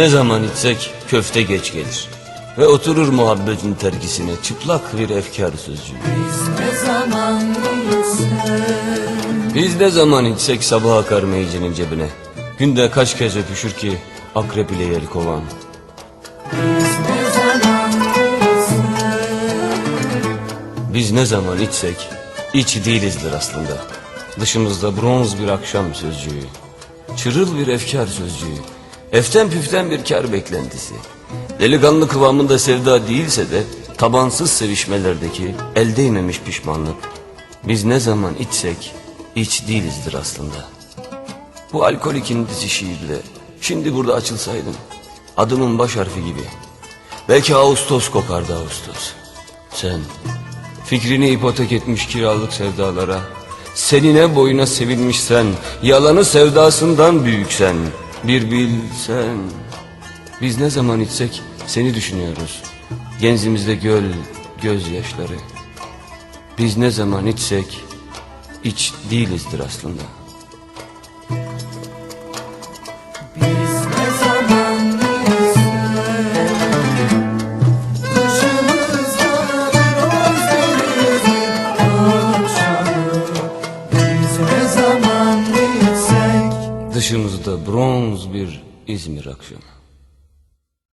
ne zaman içsek köfte geç gelir. Ve oturur muhabbetin terkisine çıplak bir efkar sözcüğü. Ne zaman gitsen Biz ne zaman içsek sabah akar meycenin cebine. Günde kaç kez öpüşür ki akrep ile yel kovan. Ne zaman gitsen Biz ne zaman içsek iç değilizdir aslında. Dışımızda bronz bir akşam sözcüğü. Çırıl bir efkar sözcüğü. Eften püften bir kar beklentisi. Delikanlı kıvamında sevda değilse de tabansız sevişmelerdeki el değmemiş pişmanlık. Biz ne zaman içsek iç değilizdir aslında. Bu alkolik indisi şiirle şimdi burada açılsaydım adımın baş harfi gibi. Belki Ağustos kokardı Ağustos. Sen fikrini ipotek etmiş kiralık sevdalara, senine boyuna sevilmişsen, yalanı sevdasından büyüksen, bir bilsen. Biz ne zaman içsek seni düşünüyoruz. Genzimizde göl, gözyaşları. Biz ne zaman içsek iç değilizdir aslında. Dışımızda bronz bir İzmir akşamı.